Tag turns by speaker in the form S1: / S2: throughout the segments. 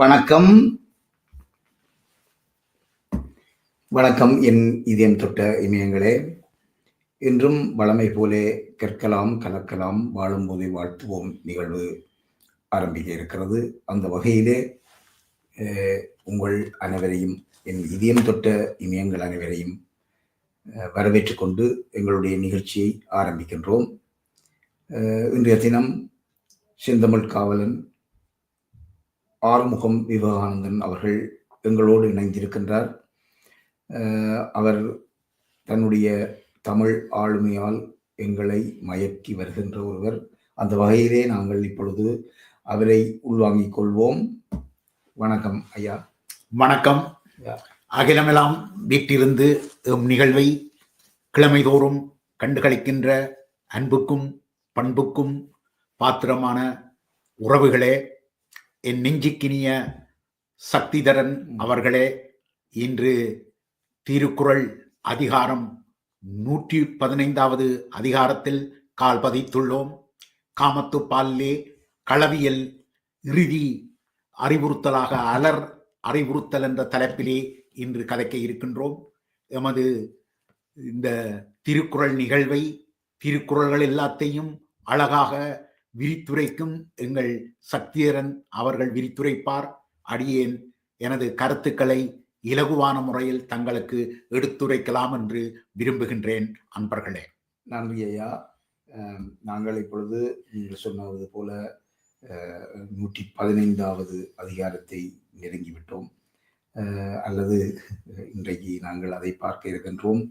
S1: வணக்கம். வணக்கம் என் இதயம் தொட்ட இமயங்களே. இன்றும் வளமை போலே கற்கலாம் கலக்கலாம் வாழும்போதே வாழ்த்துவோம் நிகழ்வு ஆரம்பிக்க இருக்கிறது. அந்த வகையிலே உங்கள் அனைவரையும் என் இதயம் தொட்ட இமயங்கள் அனைவரையும் வரவேற்றுக்கொண்டு கொண்டு எங்களுடைய நிகழ்ச்சியை ஆரம்பிக்கின்றோம். இன்றைய தினம் செந்தமிழ் காவலன் ஆறுமுகம் விவேகானந்தன் அவர்கள் எங்களோடு இணைந்திருக்கின்றார். அவர் தன்னுடைய தமிழ் ஆளுமையால் எங்களை மயக்கி வருகின்ற ஒருவர். அந்த வகையிலே நாங்கள் இப்பொழுது அவரை உள்வாங்கிக் கொள்வோம். வணக்கம் ஐயா.
S2: வணக்கம். அகிலமெல்லாம் வீட்டிலிருந்து எம் நிகழ்வை கிழமைதோறும் கண்டுகளிக்கின்ற அன்புக்கும் பண்புக்கும் பாத்திரமான உறவுகளே என் நெஞ்சுக்கினிய சக்திதரன் அவர்களே இன்று திருக்குறள் அதிகாரம் நூற்றி பதினைந்தாவது அதிகாரத்தில் கால் பதித்துள்ளோம். காமத்து பாலிலே களவியல் இறுதி அறிவுறுத்தலாக அலர் அறிவுறுத்தல் என்ற தலைப்பிலே இன்று கதைக்க இருக்கின்றோம். எமது இந்த திருக்குறள் நிகழ்வை திருக்குறள்கள் எல்லாத்தையும் அழகாக விரித்துரைக்கும் எங்கள் சக்தியரன் அவர்கள் விரித்துரைப்பார். அடியேன் எனது கருத்துக்களை இலகுவான முறையில் தங்களுக்கு எடுத்துரைக்கலாம் என்று விரும்புகின்றேன் அன்பர்களே.
S1: நன்றி ஐயா. நாங்கள் இப்பொழுது நீங்கள் சொன்னது போல நூற்றி பதினைந்தாவது அதிகாரத்தை நெருங்கிவிட்டோம். அல்லது இன்றைக்கு நாங்கள் அதை பார்க்க இருக்கின்றோம்.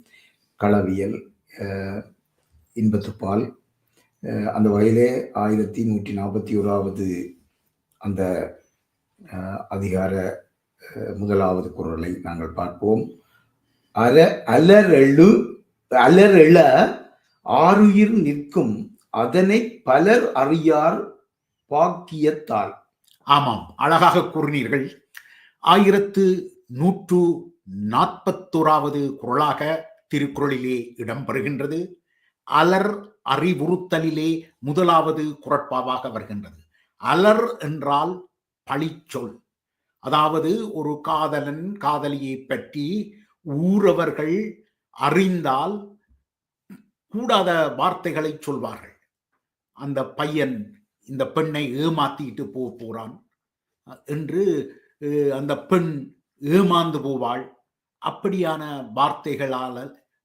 S1: களவியல் இன்பத்துப்பால் அந்த வகையிலே ஆயிரத்தி நூற்றி நாற்பத்தி ஓராவது அந்த அதிகார முதலாவது குரலை நாங்கள் பார்ப்போம். அர அலரெழு அலரெழ ஆறுயிர் நிற்கும் அதனை பலர் அறியார் பாக்கியத்தால்
S2: ஆமாம் அழகாக கூறினீர்கள். ஆயிரத்து நூற்று நாற்பத்தோராவது குரலாக திருக்குறளிலே இடம்பெறுகின்றது. அலர் அறிவுறுத்தலிலே முதலாவது குரட்பாவாக வருகின்றது. அலர் என்றால் பழிச்சொல். அதாவது ஒரு காதலன் காதலியை பற்றி ஊரவர்கள் அறிந்தால் கூடாத வார்த்தைகளை சொல்வார்கள். அந்த பையன் இந்த பெண்ணை ஏமாத்திட்டு போக போறான். என்று அந்த பெண் ஏமாந்து போவாள். அப்படியான வார்த்தைகளால்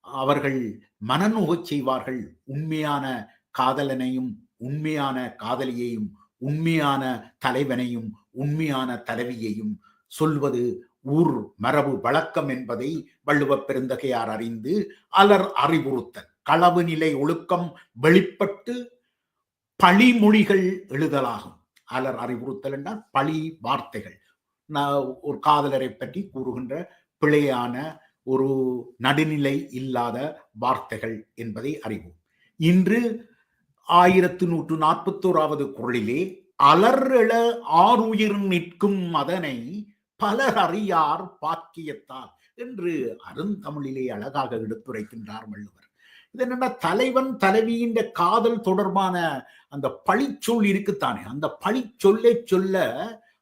S2: அவர்கள் மனநோகச் செய்வார்கள். உண்மையான காதலனையும் உண்மையான காதலியையும் உண்மையான தலைவனையும் உண்மையான தலைவியையும் சொல்வது ஊர் மரபு வழக்கம் என்பதை வள்ளுவ பெருந்தகையார் அறிந்து அலர் அறிவுறுத்தல் களவு நிலை ஒழுக்கம் வெளிப்பட்டு பழிமொழிகள் எழுதலாகும். அலர் அறிவுறுத்தல் என்றால் பழி வார்த்தைகள். நான் ஒரு காதலரை பற்றி கூறுகின்ற பிழையான ஒரு நடுநிலை இல்லாத வார்த்தைகள் என்பதை அறிவோம். இன்று ஆயிரத்து நூற்று நாற்பத்தோராவது குரலிலே அலர்எழ ஆறுயிர் நிற்கும் அதனை பலர் அறியார் பாக்கியத்தால் என்று அருந்தமிழிலே அழகாக எடுத்துரைக்கின்றார் வள்ளுவர். இது என்னன்னா தலைவன் தலைவியின் காதல் தொடர்பான அந்த பழிச்சொல் இருக்குத்தானே. அந்த பழிச்சொல்லை சொல்ல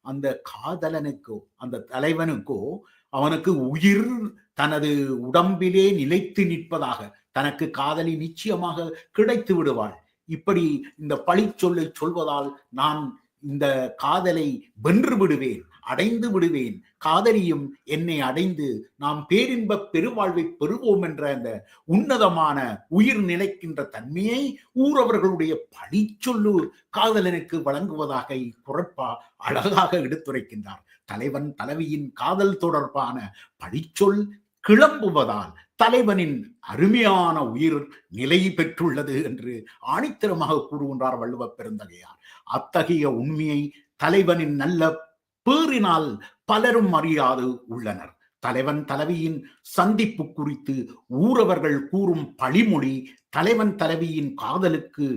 S2: அந்த காதலனுக்கோ அந்த தலைவனுக்கோ அவனுக்கு உயிர் தனது உடம்பிலே நிலைத்து நிற்பதாக தனக்கு காதலி நிச்சயமாக கிடைத்து விடுவாள். இப்படி இந்த பழிச்சொல்லை சொல்வதால் நான் இந்த காதலை வென்று விடுவேன். அடைந்து விடுவேன். காதலியும் என்னை அடைந்து நாம் பேரின்ப பெருவாழ்வை பெறுவோம் என்ற அந்த உன்னதமான உயிர் நிலைக்கின்ற தன்மையை ஊரவர்களுடைய பழிச்சொல்லு காதலனுக்கு வழங்குவதாக இக்குறப்பா அழகாக எடுத்துரைக்கின்றார். தலைவன் தலைவியின் காதல் தொடர்பான பழிச்சொல் கிளம்புவதால் தலைவனின் அருமையான உயிர் நிலை பெற்றுள்ளது என்று ஆணித்தரமாக கூறுகின்றார் வள்ளுவ பெருந்தகையார். அத்தகைய உண்மையை தலைவனின் நல்ல பேறினால் பலரும் அறியாது உள்ளனர். தலைவன் தலைவியின் சந்திப்பு குறித்து ஊரவர்கள் கூறும் பழிமொழி தலைவன் தலைவியின் காதலுக்கு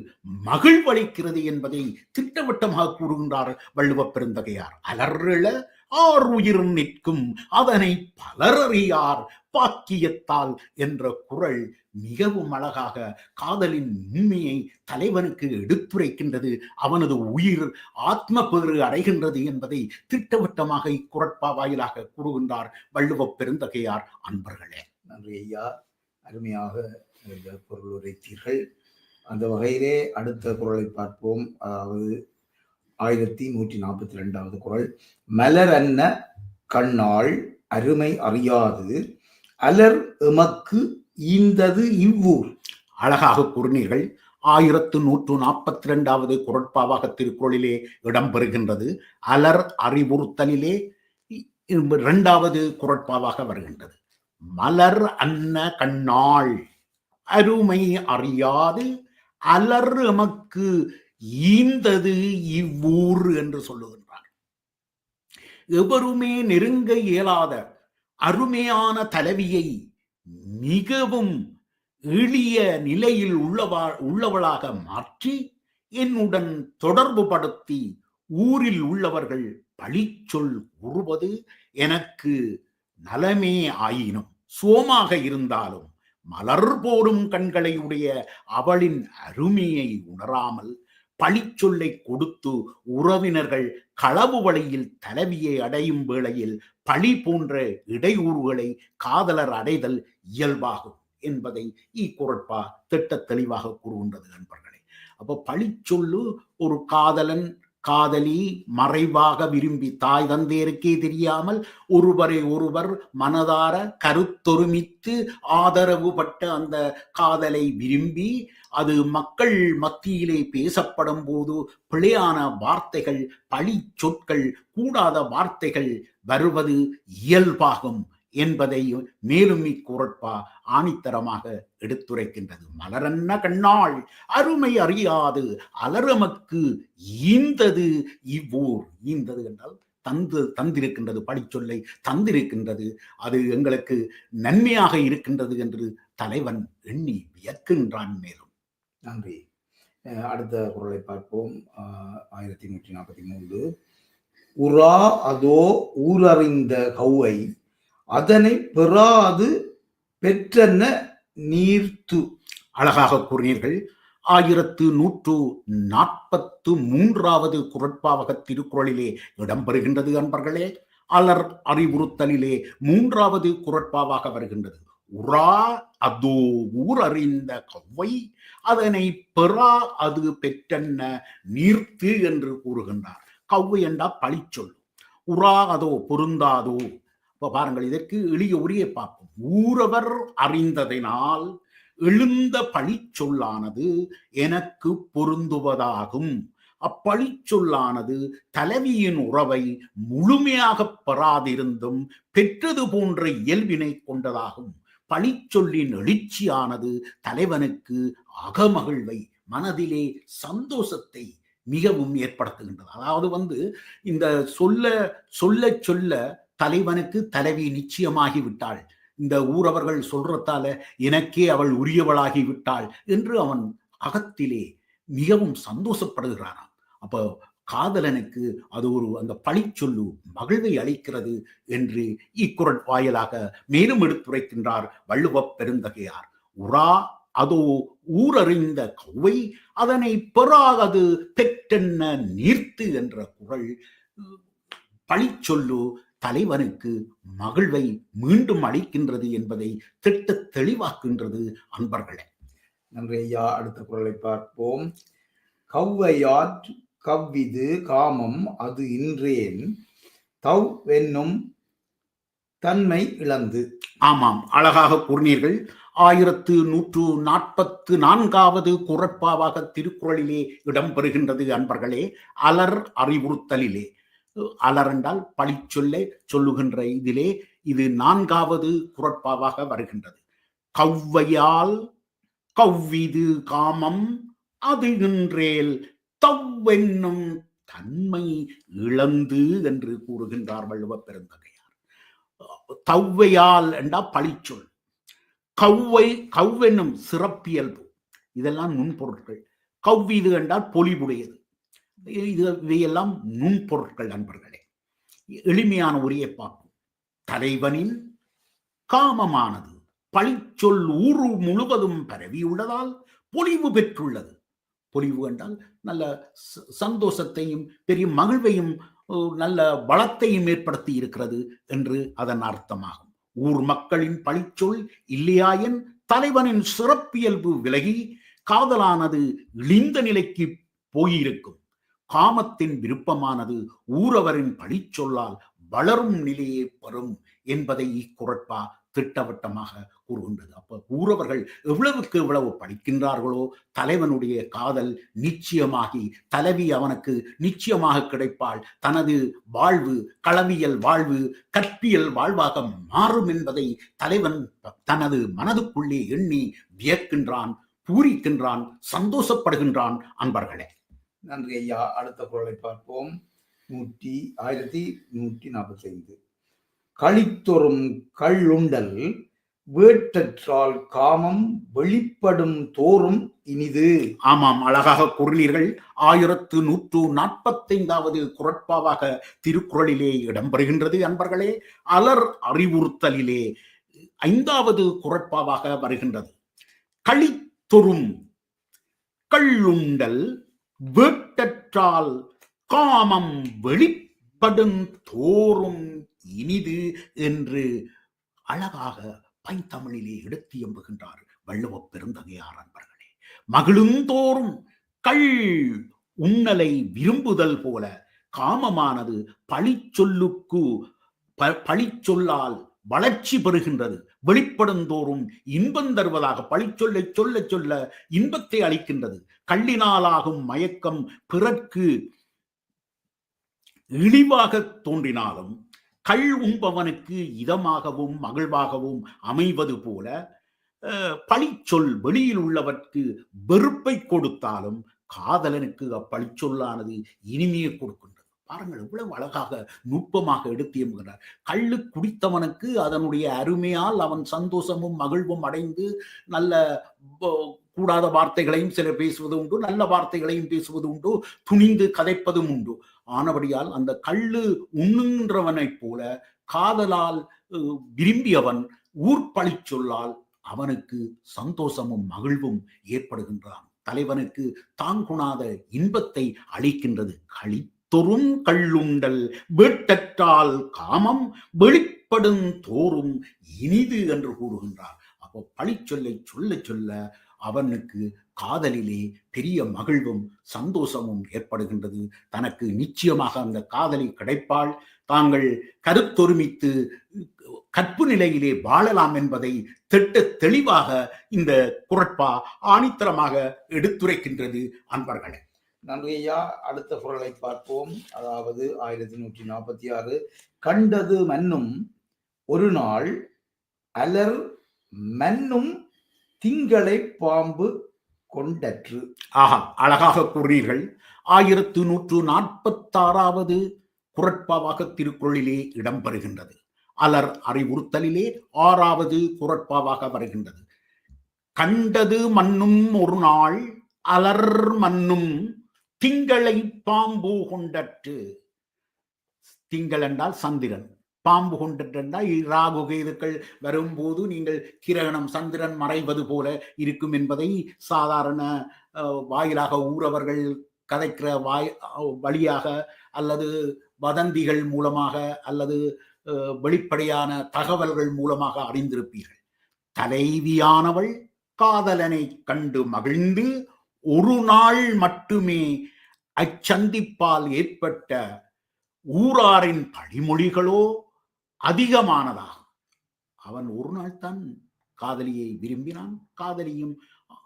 S2: மகிழ்வளிக்கிறது என்பதை திட்டவட்டமாக கூறுகின்றார் வள்ளுவ பெருந்தகையார். அலர்ள ஆர் உயிர் நிற்கும். அதனை பலரறியார் பாக்கியத்தால் என்ற குரல் மிகவும் அழகாக காதலின் உண்மையை தலைவனுக்கு எடுத்துரைக்கின்றது. அவனது உயிர் ஆத்ம பேறு அடைகின்றது என்பதை திட்டவட்டமாக இக்குரட்பா வாயிலாக கூறுகின்றார் வள்ளுவப் பெருந்தகையார் அன்பர்களே.
S1: நன்றி ஐயா. அருமையாக பொருள் உரைத்தீர்கள் அந்த வகையிலே அடுத்த குரலை பார்ப்போம். அதாவது ஆயிரத்தி நூற்றி நாற்பத்தி ரெண்டாவது குரல். மலர் அன்ன கண்ணாள் அருமை அறியாது. அலர் எமக்கு ஈந்தது இவ்வூர்.
S2: அழகாக கூறினீர்கள். ஆயிரத்து நூற்று நாற்பத்தி ரெண்டாவது குரட்பாவாக திருக்குறளிலே இடம்பெறுகின்றது அலர் அறிவுறுத்தலிலே இ- இரண்டாவது குரட்பாவாக வருகின்றது. மலர் அன்ன கண்ணாள் அருமை அறியாது. அலர் எமக்கு ஈந்தது இவ்வூர் என்று சொல்லுகின்றார் எவருமே நெருங்க இயலாத அருமையான தலைவியை மிகவும் எளிய நிலையில் உள்ளவா உள்ளவளாக மாற்றி என்னுடன் தொடர்பு படுத்தி ஊரில் உள்ளவர்கள் பழிச்சொல் கூறுவது எனக்கு நலமே ஆயினும். சோமாக இருந்தாலும் மலர் போடும் கண்களை உடைய அவளின் அருமையை உணராமல் பழிச்சொல்லை கொடுத்து உறவினர்கள் களவு வழியில் தலைவியை அடையும் வேளையில் பழி போன்ற இடையூறுகளை காதலர் அடைதல் இயல்பாகும் என்பதை இக்குரட்பா திட்ட தெளிவாக கூறுகின்றது நண்பர்களே. அப்போ பழிச்சொல்லு ஒரு காதலன் காதலி மறைவாக விரும்பி தாய் தந்தையருக்கே தெரியாமல் ஒருவரை ஒருவர் மனதார கருத்தொருமித்து ஆதரவு பட்ட அந்த காதலை விரும்பி அது மக்கள் மத்தியிலே பேசப்படும் போது பிழையான வார்த்தைகள் பழி சொற்கள் கூடாத வார்த்தைகள் வருவது இயல்பாகும். என்பதை மேலும் இக்குரட்பா ஆணித்தரமாக எடுத்துரைக்கின்றது. மலரன்ன கண்ணாள் அருமை அறியாது அலரமக்கு ஈந்தது. இவ்வூர் ஈந்தது என்றால் தந்து தந்திருக்கின்றது படிச்சொல்லை தந்திருக்கின்றது. அது எங்களுக்கு நன்மையாக இருக்கின்றது என்று தலைவன் எண்ணி வியக்கின்றான் மேலும்.
S1: நன்றி. அடுத்த குரலை பார்ப்போம். ஆயிரத்தி நூற்றி நாற்பத்தி மூன்று. உரா அதோ ஊரறிந்த கௌவை அதனை பெறாது பெற்றன நீர்த்து.
S2: அழகாக கூறினீர்கள். ஆயிரத்து நூற்று நாற்பத்து மூன்றாவது குரட்பாவக திருக்குறளிலே இடம்பெறுகின்றது அன்பர்களே. அலர் அறிவுறுத்தலிலே மூன்றாவது குரட்பாவாக வருகின்றது. உரா அதோ ஊர் அறிந்த கவ்வை அதனை பெறா அது பெற்றென்ன நீர்த்து என்று கூறுகின்றார். கவ்வை என்றா பழிச்சொல். உரா அதோ பொருந்தாதோ இப்போ பாருங்கள் இதற்கு எளிய உரிய பார்ப்போம். ஊரவர் அறிந்ததினால் எழுந்த பழிச்சொல்லானது எனக்கு பொருந்துவதாகும். அப்பழிச்சொல்லானது தலைவியின் உறவை முழுமையாக பெறாதிருந்தும் பெற்றது போன்ற இயல்பினை கொண்டதாகும். பழிச்சொல்லின் எழுச்சியானது தலைவனுக்கு அகமகிழ்வை மனதிலே சந்தோஷத்தை மிகவும் ஏற்படுத்துகின்றது. அதாவது வந்து இந்த சொல்ல சொல்ல சொல்ல தலைவனுக்கு தலைவி நிச்சயமாகி விட்டாள். இந்த ஊரவர்கள் சொல்றதால எனக்கே அவள் உரியவளாகி விட்டாள் என்று அவன் அகத்திலே மிகவும் சந்தோஷப்படுகிறானாம் அப்போ காதலனுக்கு அது ஒரு அந்த பழிச்சொல்லு மகிழ்வை அளிக்கிறது என்று இக்குரல் வாயிலாக மேலும் எடுத்துரைக்கின்றார் வள்ளுவப் பெருந்தகையார். உரா அதோ ஊரறிந்த கௌவை அதனை பெறாதது பெற்றென்ன நீர்த்து என்ற குரல் பழிச்சொல்லு தலைவனுக்கு மகிழ்வை மீண்டும் அளிக்கின்றது என்பதை திட்ட தெளிவாக்குகின்றது அன்பர்களே.
S1: நன்றி ஐயா. அடுத்த குரலை பார்ப்போம். கவ்வையாற் கவ்விது காமம் அது இன்றேன். தவ் என்னும் தன்மை இழந்து.
S2: ஆமாம் அழகாக கூறினீர்கள். ஆயிரத்து நூற்று நாற்பத்து நான்காவது குரட்பாவாக திருக்குறளிலே இடம்பெறுகின்றது அன்பர்களே. அலர் அறிவுறுத்தலிலே. அலர் என்றால் பழிச்சொல்லை சொல்லுகின்ற இதிலே இது நான்காவது குரட்பாவாக வருகின்றது. கவ்வையால் கவ்விது காமம் அது இன்றேல் தவ்வென்னும் தன்மை இழந்து என்று கூறுகின்றார் வள்ளுவ பெருந்தகையார் தவ்வையால் என்றா பழிச்சொல். கவ்வை கவ்வென்னும் சிறப்பியல்பு. இதெல்லாம் நுண்பொருட்கள். கவ்விது என்றால் பொலிவுடையது. இது இவையெல்லாம் நுண்பொருட்கள் நண்பர்களே. எளிமையான உரையை பார்ப்போம். தலைவனின் காமமானது பழிச்சொல் ஊரு முழுவதும் பரவியுள்ளதால் பொலிவு பெற்றுள்ளது. பொலிவு என்றால் நல்ல ச- சந்தோஷத்தையும் பெரிய மகிழ்வையும் நல்ல பலத்தையும் ஏற்படுத்தி இருக்கிறது என்று அதன் அர்த்தமாகும். ஊர் மக்களின் பழிச்சொல் இல்லையாயின் தலைவனின் சிறப்பியல்பு விலகி காதலானது இழிந்த நிலைக்கு போயிருக்கும். காமத்தின் விருப்பமானது ஊரவரின் பழிச்சொல்லால் வளரும் நிலையே பெறும் என்பதை இக்குரட்பா திட்டவட்டமாக கூறுகின்றது. அப்ப ஊரவர்கள் எவ்வளவுக்கு எவ்வளவு படிக்கின்றார்களோ தலைவனுடைய காதல் நிச்சயமாகி தலைவி அவனுக்கு நிச்சயமாக கிடைப்பாள். தனது வாழ்வு களவியல் வாழ்வு கற்பியல் வாழ்வாக மாறும் என்பதை தலைவன் தனது மனதுக்குள்ளே எண்ணி வியக்கின்றான் பூரிக்கின்றான் சந்தோஷப்படுகின்றான் அன்பர்களே.
S1: நன்றி ஐயா. அடுத்த குரலை பார்ப்போம். நூற்றி ஆயிரத்தி நூற்றி நாற்பத்தி ஐந்து களித்தொறும் கள்ளுண்டல் வேட்டற்றால் காமம் வெளிப்படும் தோறும் இனிது.
S2: ஆமாம் அழகாக கூறினீர்கள் ஆயிரத்து நூற்று நாற்பத்தைந்தாவது குரட்பாவாக திருக்குறளிலே இடம்பெறுகின்றது அன்பர்களே. அலர் அறிவுறுத்தலிலே ஐந்தாவது குரட்பாவாக வருகின்றது. களித்தொறும் கள்ளுண்டல் வேட்டற்றால் காமம் வெளிப்படும் தோறும் இனிது என்று அழகாக பைந்தமிழிலே எடுத்து எம்புகின்றார் வள்ளுவ பெருந்தகையார் அன்பர்களே. மகிழுந்தோறும் கள் உன்னலை விரும்புதல் போல காமமானது பழிச்சொல்லுக்கு ப- பழிச்சொல்லால் வளர்ச்சி பெறுகின்றது. வெளிப்படும் தோறும் இன்பம் தருவதாக பழிச்சொல்லை சொல்ல சொல்ல இன்பத்தை அளிக்கின்றது. கள்ளினாலாகும் மயக்கம் பிறர்க்கு இழிவாக தோன்றினாலும் கள் உண்பவனுக்கு இதமாகவும் மகிழ்வாகவும் அமைவது போல அஹ், பழிச்சொல் வெளியில் உள்ளவர்க்கு வெறுப்பை கொடுத்தாலும் காதலனுக்கு அப்பழிச்சொல்லானது இனிமையை கொடுக்கும். பாருங்கள் எவ்வளவு அழகாக நுட்பமாக எடுத்து எம்புகிறார் கள்ளு குடித்தவனுக்கு அதனுடைய அருமையால் அவன் சந்தோஷமும் மகிழ்வும் அடைந்து நல்ல கூடாத வார்த்தைகளையும் சிலர் பேசுவது உண்டு நல்ல வார்த்தைகளையும் பேசுவது உண்டு துணிந்து கதைப்பதும் உண்டு. ஆனபடியால் அந்த கள்ளு உண்ணுன்றவனைப் போல காதலால் விரும்பியவன் ஊர்பழி சொல்லால் அவனுக்கு சந்தோஷமும் மகிழ்வும் ஏற்படுகின்றான். தலைவனுக்கு தாங்குணாத இன்பத்தை அளிக்கின்றது களித்தொறும் கள்ளுண்டல் வேட்டற்றால் காமம் வெளிப்படும் தோறும் இனிது என்று கூறுகின்றார். அப்போ பழிச்சொல்லை சொல்ல சொல்ல அவனுக்கு காதலிலே பெரிய மகிழ்வும் சந்தோஷமும் ஏற்படுகின்றது. தனக்கு நிச்சயமாக அந்த காதலி கிடைப்பாள். தாங்கள் கருத்தொருமித்து கற்பு நிலையிலே வாழலாம் என்பதை திட்ட தெளிவாக இந்த குரட்பா ஆணித்தரமாக எடுத்துரைக்கின்றது அன்பர்களை.
S1: நன்றி ஐயா அடுத்த குரலை பார்ப்போம். அதாவது ஆயிரத்தி நூற்றி நாற்பத்தி ஆறு. கண்டது மன்னும் ஒரு நாள் அலர் மன்னும் திங்களை பாம்பு கொண்டற்று.
S2: ஆஹா அழகாக கூறீர்கள் ஆயிரத்து நூற்று நாற்பத்தாறாவது குரட்பாவாக திருக்குறளிலே இடம்பெறுகின்றது அலர் அறிவுறுத்தலிலே ஆறாவது குரட்பாவாக வருகின்றது. கண்டது மண்ணும் ஒரு நாள் அலர் மன்னும் திங்களை பாம்பு கொண்டற்று. திங்கள் என்றால் சந்திரன். பாம்பு கொண்டற்று என்றால் ராகு கேதுக்கள் வரும்போது நீங்கள் கிரகணம் சந்திரன் மறைவது போல இருக்கும் என்பதை சாதாரண வாயிலாக ஊரவர்கள் கதைக்கிற வாய் வழியாக அல்லது வதந்திகள் மூலமாக அல்லது வெளிப்படையான தகவல்கள் மூலமாக அறிந்திருப்பீர்கள். தலைவியானவள் காதலனை கண்டு மகிழ்ந்து ஒரு நாள் மட்டுமே அச்சந்திப்பால் ஏற்பட்ட ஊராரின் பழிமொழிகளோ அதிகமானதாகும் அவன் ஒரு நாள் தான் காதலியை விரும்பினான். காதலியும்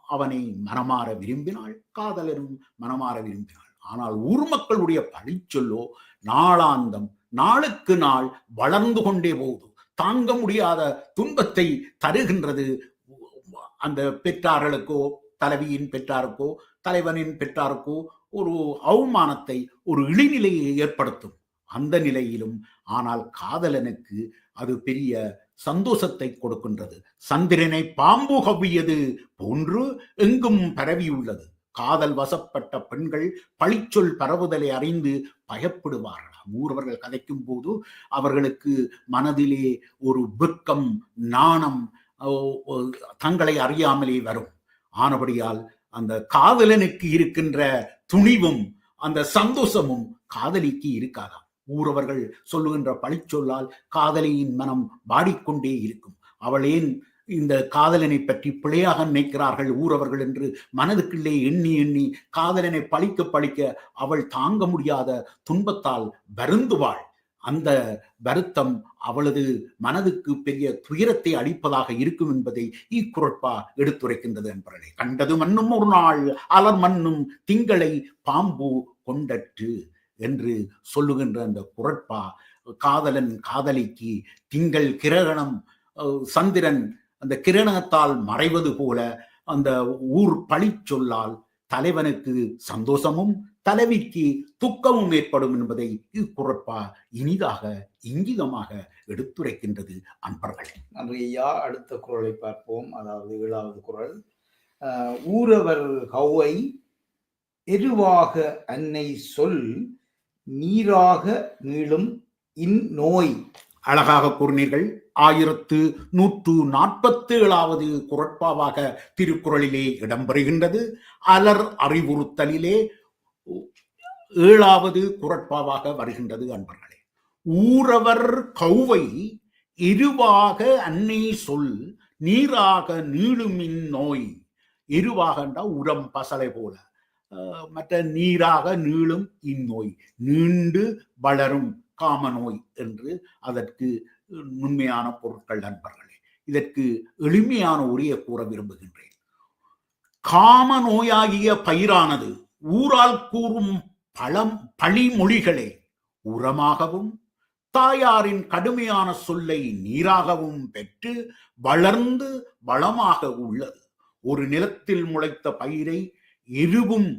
S2: அவனை மனமாற விரும்பினாள். காதலரும் மனமாற விரும்பினாள். ஆனால் ஊர் மக்களுடைய பழிச்சொல்லோ நாளாந்தம் நாளுக்கு நாள் வளர்ந்து கொண்டே போகுது. தாங்க முடியாத துன்பத்தை தருகின்றது அந்த பெற்றார்களுக்கோ தலைவியின் பெற்றாருக்கோ தலைவனின் பெற்றாருக்கோ ஒரு அவமானத்தை ஒரு இழிநிலையை ஏற்படுத்தும். அந்த நிலையிலும் ஆனால் காதலனுக்கு அது பெரிய சந்தோஷத்தை கொடுக்கின்றது. சந்திரனை பாம்பு கவ்வியது போன்று எங்கும் பரவியுள்ளது. காதல் வசப்பட்ட பெண்கள் பழிச்சொல் பரவுதலை அறிந்து பயப்படுவார்களாம் ஊர்வர்கள் கதைக்கும் போது அவர்களுக்கு மனதிலே ஒரு வெக்கம் நாணம் ஓ, தங்களை அறியாமலே வரும். ஆனபடியால் அந்த காதலனுக்கு இருக்கின்ற துணிவும் அந்த சந்தோஷமும் காதலிக்கு இருக்காதாம். ஊரவர்கள் சொல்லுகின்ற பழிச்சொல்லால் காதலியின் மனம் வாடிக்கொண்டே இருக்கும். அவள் ஏன் இந்த காதலனை பற்றி பிழையாக நினைக்கிறார்கள் ஊரவர்கள் என்று மனதுக்குள்ளே எண்ணி எண்ணி காதலனை பழிக்க பழிக்க அவள் தாங்க முடியாத துன்பத்தால் வருந்துவாள். அந்த வருத்தம் அவளது மனதுக்கு பெரிய துயரத்தை அளிப்பதாக இருக்கும் என்பதை இக்குரட்பா எடுத்துரைக்கின்றது என்பவர்களே கண்டது மண்ணும் ஒரு நாள் அலர் மண்ணும் திங்களை பாம்பு கொண்டற்று என்று சொல்லுகின்ற அந்த குரட்பா காதலன் காதலிக்கு திங்கள் கிரகணம் சந்திரன் அந்த கிரணத்தால் மறைவது போல அந்த ஊர் பழி சொல்லால் தலைவனுக்கு சந்தோஷமும் தலைவிக்கு துக்கமும் ஏற்படும் என்பதை இக்குரட்பா இனிதாக இங்கிதமாக எடுத்துரைக்கின்றது அன்பர்களே.
S1: நன்றி ஐயா. அடுத்த குரலை பார்ப்போம். அதாவது ஏழாவது குரல். ஊரவர் கௌவை எருவாக அன்னை சொல் நீராக நீளும் இந்நோய்.
S2: அழகாக கூறினீர்கள். ஆயிரத்து நூற்று நாற்பத்தி ஏழாவது குரட்பாவாக திருக்குறளிலே இடம்பெறுகின்றது. அலர் அறிவுறுத்தலிலே ஏழாவது குரட்பாவாக வருகின்றது அன்பர்களே. ஊரவர் கௌவை எருவாக அன்னை சொல் நீராக நீளுமின் நோய். எருவாக என்றால் உரம் பசலை போல. மற்ற நீராக நீளும் இந்நோய். நீண்டு வளரும் காமநோய் என்று அதற்கு நுண்மையான பொருட்கள் நண்பர்களே இதற்கு எளிமையான உரிய கூற விரும்புகின்றேன். காம நோயாகிய பயிரானது ஊரால் கூறும் பழம் பழிமொழிகளை உரமாகவும் தாயாரின் கடுமையான சொல்லை நீராகவும் பெற்று வளர்ந்து வளமாக உள்ளது. ஒரு நிலத்தில் முளைத்த பயிரை எருவும்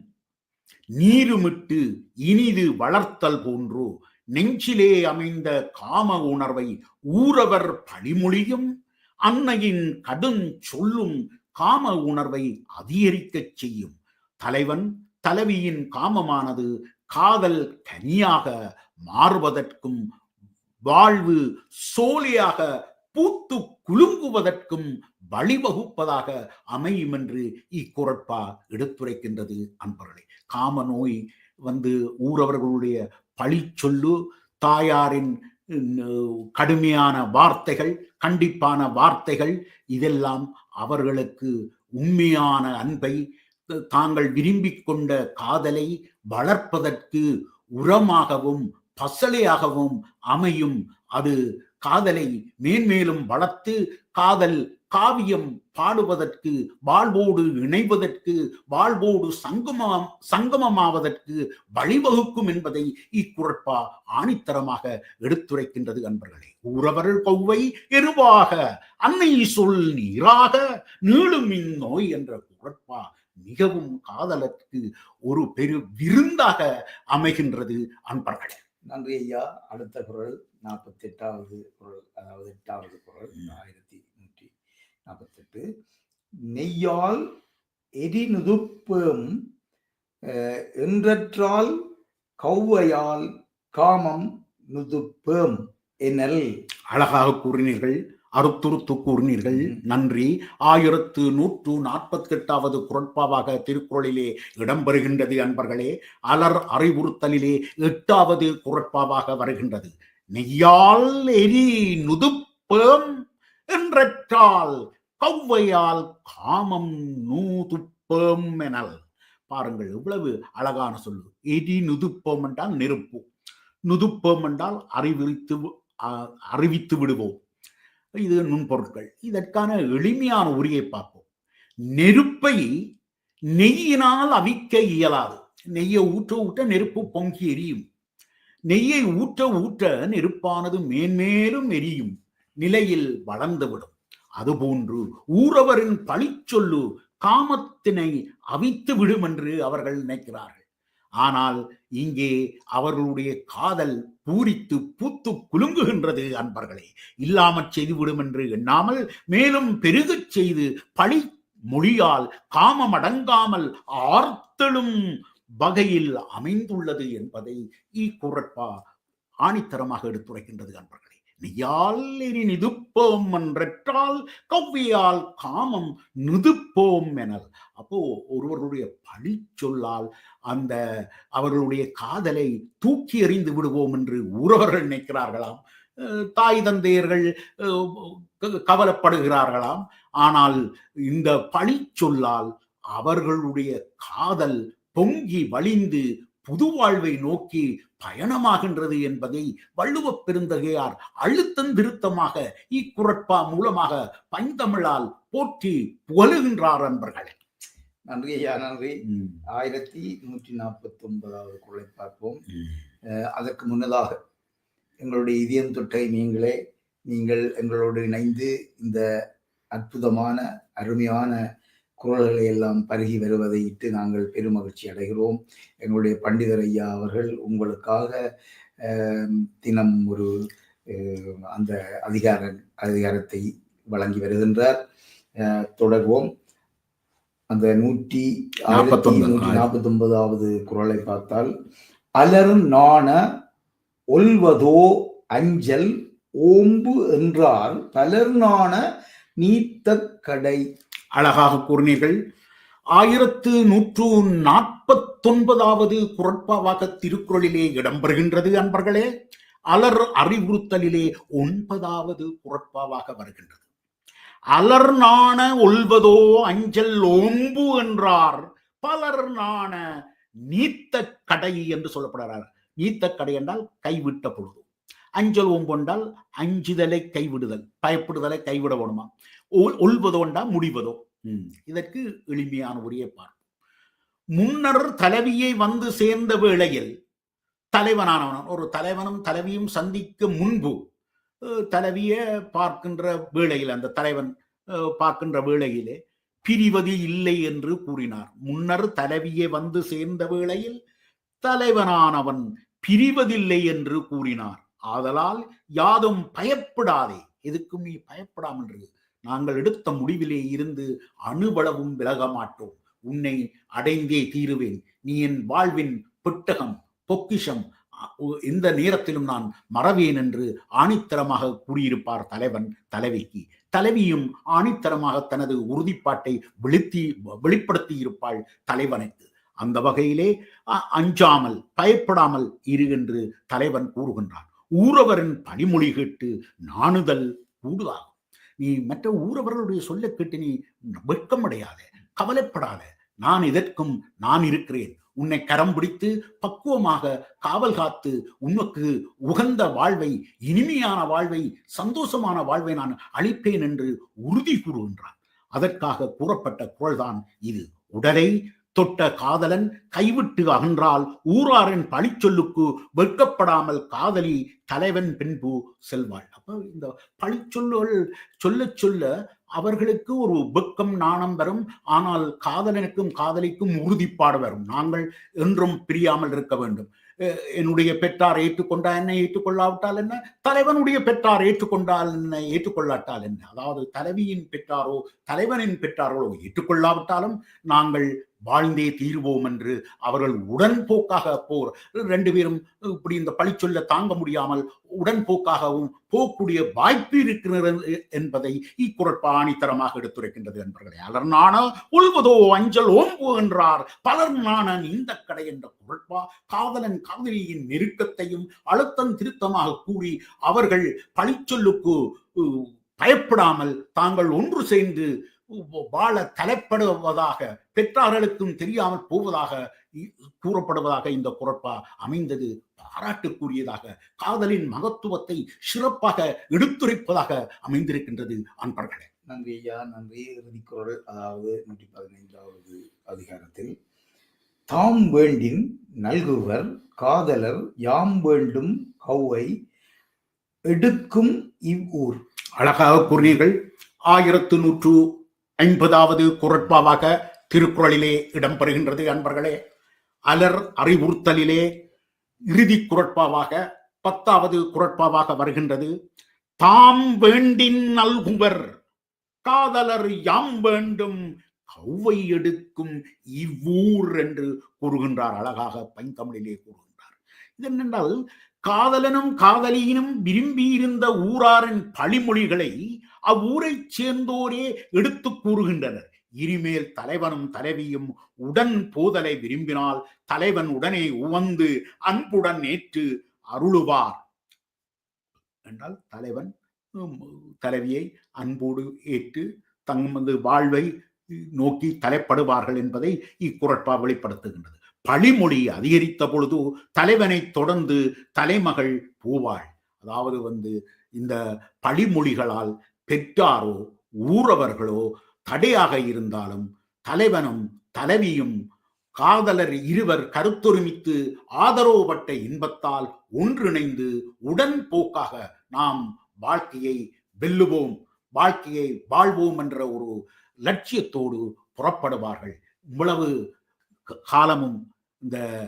S2: நீருமிட்டு இனிது வளர்த்தல் போன்று நெஞ்சிலே அமைந்த காம உணர்வை ஊரவர் பழிமொழியும் அன்னையின் கடும் சொல்லும் காம உணர்வை அதிகரிக்கச் செய்யும். தலைவன் தலைவியின் காமமானது காதல் கனியாக மாறுவதற்கும் வாழ்வு சோலையாக பூத்து குலுங்குவதற்கும் வழிவகுப்பதாக அமையும் என்று இக்குரட்பா எடுத்துரைக்கின்றது அன்பர்களே. காம நோய் வந்து ஊரவர்களுடைய பழிச்சொல்லு தாயாரின் கடுமையான வார்த்தைகள் கண்டிப்பான வார்த்தைகள் இதெல்லாம் அவர்களுக்கு உண்மையான அன்பை தாங்கள் விரும்பிக் கொண்ட காதலை வளர்ப்பதற்கு உரமாகவும் பசலையாகவும் அமையும். அது காதலை மேன்மேலும் வளர்த்து காதல் காவியம் பாடுவதற்கு வாழ்வோடு இணைவதற்கு வாழ்வோடு சங்கமம் சங்கமமாவதற்கு வழிவகுக்கும் என்பதை இக்குரட்பா ஆணித்தரமாக எடுத்துரைக்கின்றது அன்பர்களே. ஊரவர் கொவ்வை எருவாக அன்னை சொல் நீராக நீளும் இந்நோய் என்ற குரட்பா மிகவும் காதலுக்கு ஒரு பெரு விருந்தாக அமைகின்றது அன்பர்களே.
S1: நன்றி ஐயா. அடுத்த குரல். நாற்பத்தி எட்டாவது குரல் அதாவது எட்டாவது குரல். ஆயிரத்தி நூற்றி நாற்பத்தெட்டு. நெய்யால் எரிநுதுப்பேம் அஹ், என்றற்றால் கௌவையால் காமம் நுதுப்பேம் எனல்
S2: அழகாக கூறினீர்கள் அறுத்துறுத்து கூறினீர்கள். நன்றி. ஆயிரத்து நூற்று நாற்பத்தி எட்டாவது குரட்பாவாக திருக்குறளிலே இடம்பெறுகின்றது அன்பர்களே. அலர் அறிவுறுத்தலிலே எட்டாவது குரட்பாவாக வருகின்றது. நெய்யால் எரி நுதுப்பேம் என்றற்றால் கௌவையால் காமம் நூதுப்பேம் எனல். பாருங்கள் எவ்வளவு அழகான சொல்லு எரி நுதுப்பம் என்றால் நெருப்பு. நுதுப்பம் என்றால் அறிவித்து அ- அறிவித்து விடுவோம். இது நுண்பொருட்கள். இதற்கான எளிமையான உரியை பார்ப்போம். நெருப்பை நெய்யினால் அவிக்க இயலாது. நெய்யை ஊற்ற ஊற்ற நெருப்பு பொங்கி எரியும். நெய்யை ஊற்ற ஊற்ற நெருப்பானது மேன்மேலும் எரியும் நிலையில் வளர்ந்துவிடும். அதுபோன்று ஊரவரின் பழிச்சொல்லு காமத்தினை அவித்து விடும் என்று அவர்கள் நினைக்கிறார்கள். ஆனால் இங்கே அவர்களுடைய காதல் பூரித்து பூத்து குலுங்குகின்றது அன்பர்களே. இல்லாமற் செய்துவிடும் என்று எண்ணாமல் மேலும் பெருகச் செய்து பழி மொழியால் காமம் அடங்காமல் ஆர்த்தலும் வகையில் அமைந்துள்ளது என்பதை இக்குரட்பா ஆணித்தரமாக எடுத்துரைக்கின்றது அன்பர்களே நெய்யால் இனி நிதுப்போம் என்றால் கவ்வியால் காமம் நிதுப்போம் எனல். அப்போ ஒருவருடைய பழி சொல்லால் அந்த அவர்களுடைய காதலை தூக்கி எறிந்து விடுவோம் என்று உறவர்கள் நினைக்கிறார்களாம். தாய் தந்தையர்கள் கவலைப்படுகிறார்களாம். ஆனால் இந்த பழி சொல்லால் அவர்களுடைய காதல் பொங்கி வழிந்து புது வாழ்வை நோக்கி பயணமாகின்றது என்பதை வள்ளுவப் பெருந்தகையார் அழுத்தம் திருத்தமாக இக்குரட்பா மூலமாக பைந்தமிழால் போற்றி புகழுகின்றார் அன்பர்களே.
S1: நன்றி ஐயா நன்றி. ஆயிரத்தி நூற்றி நாற்பத்தி ஒன்பதாவது குரலை பார்ப்போம் அதற்கு முன்னதாக எங்களுடைய இதயம் தொட்ட நீங்களே நீங்கள் எங்களோடு இணைந்து இந்த அற்புதமான அருமையான குரல்களை எல்லாம் பருகி வருவதை இட்டு நாங்கள் பெருமகிழ்ச்சி அடைகிறோம். எங்களுடைய பண்டிதர் ஐயா அவர்கள் உங்களுக்காக தினம் ஒரு அந்த அதிகார அதிகாரத்தை வழங்கி வருகின்றார். தொடர்வோம். அந்த நூற்றி ஆயிரத்தி. நூற்றி நாற்பத்தி ஒன்பதாவது குரலை பார்த்தால் அலர் நாண ஒல்வதோ அஞ்சல் ஓம்பு என்றால் பலர் நாண நீத்த கடை
S2: அழகாக கூறினீர்கள். ஆயிரத்து நூற்று நாற்பத்தொன்பதாவது குரட்பாவாக திருக்குறளிலே இடம்பெறுகின்றது அன்பர்களே. அலர் அறிவுறுத்தலிலே ஒன்பதாவது குரட்பாவாக வருகின்றது. அலர் நாண ஒல்வதோ அஞ்சல் ஓம்பு என்றார். பலர் நாண நீத்த கடை என்று சொல்லப்படுகிறார். நீத்த கடை என்றால் கைவிட்ட பொழுது. அஞ்சல் ஓம்பு என்றால் அஞ்சுதலை கைவிடுதல். பயப்படுதலை கைவிட வேணுமா ஒல்- ஒல்வதோ என்றால் முடிவதோ இதற்கு எளிமையான உரையை பார்ப்போம். முன்னர் தலைவியை வந்து சேர்ந்த வேளையில் தலைவனானவன் ஒரு தலைவனும் தலைவியும் சந்திக்க முன்பு தலைவியை பார்க்கின்ற வேளையில் அந்த தலைவன் பார்க்கின்ற வேளையிலே பிரிவது இல்லை என்று கூறினார். முன்னர் தலைவியை வந்து சேர்ந்த வேளையில் தலைவனானவன் பிரிவதில்லை என்று கூறினார். ஆதலால் யாதும் பயப்படாதே. எதுக்கும் நீ பயப்படாமல் இரு. நாங்கள் எடுத்த முடிவிலே இருந்து அணுவளவும் விலக மாட்டோம் உன்னை அடைந்தே தீருவேன். நீ என் வாழ்வின் பெட்டகம் பொக்கிஷம் அ- எந்த நேரத்திலும் நான் மறவேன் என்று ஆணித்தரமாக கூறியிருப்பார் தலைவன் தலைவிக்கு. தலைவியும் ஆணித்தரமாக தனது உறுதிப்பாட்டை வெளித்தி வெளிப்படுத்தி இருப்பாள் தலைவனுக்கு. அந்த வகையிலே அஞ்சாமல் பயப்படாமல் இரு என்று தலைவன் கூறுகின்றான். ஊரவரின் பணிமொழி கேட்டு நாணுதல் கூடுதாகும் நீ மற்ற ஊரவர்களுடைய சொல்ல கேட்டு நீ வெட்கமடையாத கவலைப்படாத. நான் இதற்கும் நான் இருக்கிறேன். உன்னை கரம் பிடித்து பக்குவமாக காவல் காத்து உனக்கு உகந்த வாழ்வை இனிமையான வாழ்வை சந்தோஷமான வாழ்வை நான் அளிப்பேன் என்று உறுதி கூறுகின்றான். அதற்காக கூறப்பட்ட குரல்தான் இது. உடலை தொட்ட காதலன் கைவிட்டு அகன்றால் ஊராரின் பழிச்சொல்லுக்கு வெட்கப்படாமல் காதலி தலைவன் பின்பு செல்வாள். அப்ப இந்த பழிச்சொல்லுகள் சொல்ல சொல்ல அவர்களுக்கு ஒரு வெக்கம் நாணம் வரும். ஆனால் காதலனுக்கும் காதலிக்கும் உறுதிப்பாடு வரும். நாங்கள் என்றும் பிரியாமல் இருக்க வேண்டும். அஹ் என்னுடைய பெற்றார் ஏற்றுக்கொண்டா என்ன ஏற்றுக்கொள்ளாவிட்டால் என்ன? தலைவனுடைய பெற்றார் ஏற்றுக்கொண்டால் என்ன ஏற்றுக்கொள்ளாட்டால் என்ன? அதாவது தலைவியின் பெற்றாரோ தலைவனின் பெற்றாரோ ஏற்றுக்கொள்ளாவிட்டாலும் நாங்கள் வாழ்ந்தே தீர்வோம் என்று அவர்கள் உடன்போக்காக போர். ரெண்டு பேரும் இப்படி இந்த பழிச்சொல்ல தாங்க முடியாமல் உடன்போக்காகவும் போகக்கூடிய வாய்ப்பு இருக்கிறது என்பதை இக்குரட்பா ஆணித்தரமாக எடுத்துரைக்கின்றது என்பர்களே அலர்நாண உள்வதோ அஞ்சல் ஓம்பு என்றார். பலர் நாணன் இந்த கடை என்ற குரட்பா காதலன் காதலியின் நெருக்கத்தையும் அழுத்தம் திருத்தமாக கூறி அவர்கள் பழிச்சொல்லுக்கு உ, பயப்படாமல் தாங்கள் ஒன்று சேர்ந்து வாழ தலைப்படுவதாக பெற்றார்களுக்கும் தெரியாமல் போவதாக கூறப்படுவதாக இந்த குரட்பா அமைந்தது. பாராட்டுக்குரியதாக காதலின் மகத்துவத்தை சிறப்பாக எடுத்துரைப்பதாக அமைந்திருக்கின்றது அன்பர்களே.
S1: நன்றி ஐயா நன்றி. இறுதி குரல் அதாவது நூற்றி பதினைந்தாவது அதிகாரத்தில் தாம் வேண்டின் நல்குவர் காதலர் யாம் வேண்டும் கௌவை எடுக்கும் இவ்வூர்
S2: அழகாக கூறினீர்கள். ஆயிரத்து நூற்று ஐம்பதாவது குரட்பாவாக திருக்குறளிலே இடம்பெறுகின்றது அன்பர்களே. அலர் அறிவுறுத்தலிலே இறுதி குரட்பாவாக பத்தாவது குரட்பாவாக வருகின்றது. தாம் வேண்டின் நல்குவர் காதலர் யாம் வேண்டும் கௌவை எடுக்கும் இவ்வூர் என்று கூறுகின்றார் அழகாக பைந்தமிழிலே கூறுகின்றார். இது என்னென்றால் காதலனும் காதலியினும் விரும்பியிருந்த ஊராரின் பழிமொழிகளை அவ்வூரைச் சேர்ந்தோரே எடுத்து கூறுகின்றனர். இனிமேல் தலைவனும் தலைவியும் உடன் போதலை விரும்பினால் தலைவன் உடனே உவந்து அன்புடன் ஏற்று அருளுவார். என்றால் தலைவன் தலைவியை அன்போடு ஏற்று தமது வாழ்வை நோக்கி தலைப்படுவார்கள் என்பதை இக்குரட்பா வெளிப்படுத்துகின்றது. பழிமொழி அதிகரித்த பொழுது தலைவனை தொடர்ந்து தலைமகள் பூவாள். அதாவது வந்து இந்த பழிமொழிகளால் பெற்றாரோ ஊரவர்களோ தடையாக இருந்தாலும் தலைவனும் தலைவியும் காதலர் இருவர் கருத்தொருமித்து ஆதரவுபட்ட இன்பத்தால் ஒன்றிணைந்து உடன் போக்காக நாம் வாழ்க்கையை வெல்லுவோம் வாழ்க்கையை வாழ்வோம் என்ற ஒரு லட்சியத்தோடு புறப்படுவார்கள். இவ்வளவு க- காலமும் இந்த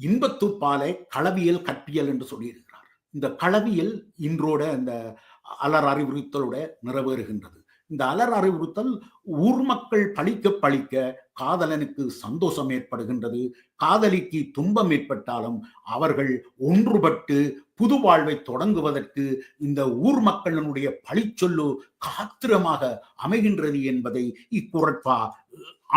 S2: இன்பத்துப்பாலை களவியல் கற்பியல் என்று சொல்லியிருக்கிறார். இந்த களவியல் இன்றோட இந்த அலர் அறிவுறுத்தலோட நிறைவேறுகின்றது. இந்த அலர் அறிவுறுத்தல் ஊர் மக்கள் பழிக்க பழிக்க காதலனுக்கு சந்தோஷம் ஏற்படுகின்றது. காதலிக்கு துன்பம் ஏற்பட்டாலும் அவர்கள் ஒன்றுபட்டு புது வாழ்வை தொடங்குவதற்கு இந்த ஊர் மக்களினுடைய பழிச்சொல்லு காத்திரமாக அமைகின்றது என்பதை இக்குரட்பா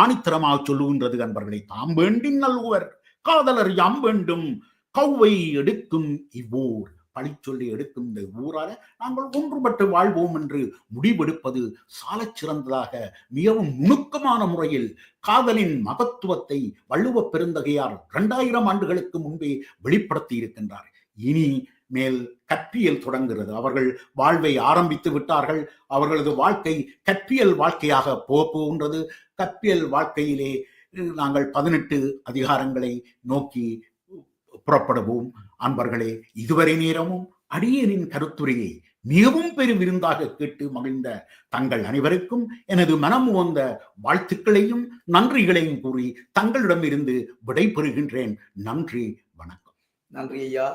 S2: ஆணித்தரமாக சொல்லுகின்றது அன்பர்களை. தாம் வேண்டின் நல்குவர் காதலர் யாம் வேண்டும் கௌவை எடுக்கும் இவ்வூர் பழிச்சொல்லி எடுக்கும் இந்த ஊரால நாங்கள் ஒன்றுபட்டு வாழ்வோம் என்று முடிவெடுப்பது சாலச் சிறந்ததாக மிகவும் நுணுக்கமான முறையில் காதலின் மகத்துவத்தை வள்ளுவ பெருந்தகையார் இரண்டாயிரம் ஆண்டுகளுக்கு முன்பே வெளிப்படுத்தி இருக்கின்றார். இனி மேல் கற்பியல் தொடங்குகிறது. அவர்கள் வாழ்வை ஆரம்பித்து விட்டார்கள். அவர்களது வாழ்க்கை கற்பியல் வாழ்க்கையாக போக போகின்றது. கற்பியல் வாழ்க்கையிலே நாங்கள் பதினெட்டு அதிகாரங்களை நோக்கி புறப்படுவோம். அன்பர்களே இதுவரை நேரமும் அடியனின் கருத்துரையை மிகவும் பெரும் விருந்தாக கேட்டு மகிழ்ந்த தங்கள் அனைவருக்கும் எனது மனம் உவந்த வாழ்த்துக்களையும் நன்றிகளையும் கூறி தங்களிடமிருந்து விடைபெறுகின்றேன் நன்றி வணக்கம்.
S1: நன்றி ஐயா.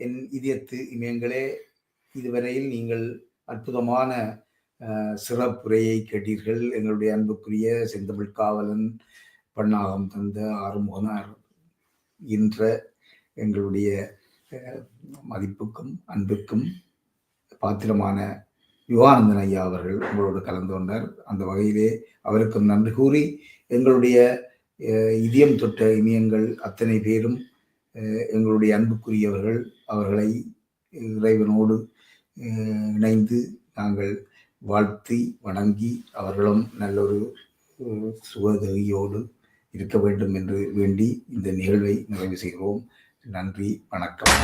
S1: என் இதயத்து இமயங்களே இதுவரையில் நீங்கள் அற்புதமான சிறப்புரையை கேட்டீர்கள். எங்களுடைய அன்புக்குரிய செந்தமிழ் காவலன் தந்த ஆறுமுகனார் என்ற எங்களுடைய மதிப்புக்கும் அன்புக்கும் பாத்திரமான யுவானந்தன் ஐயா அவர்கள் உங்களோடு கலந்து கொண்டார். அந்த வகையிலே அவருக்கும் நன்றி கூறி எங்களுடைய இதயம் தொட்ட இமயங்கள் அத்தனை பேரும் எங்களுடைய அன்புக்குரியவர்கள் அவர்களை இறைவனோடு இணைந்து நாங்கள் வாழ்த்தி வணங்கி அவர்களும் நல்லொரு அஹ், சுகதகியோடு இருக்க வேண்டும் என்று வேண்டி இந்த நிகழ்வை நிறைவு செய்கிறோம். நன்றி வணக்கம்.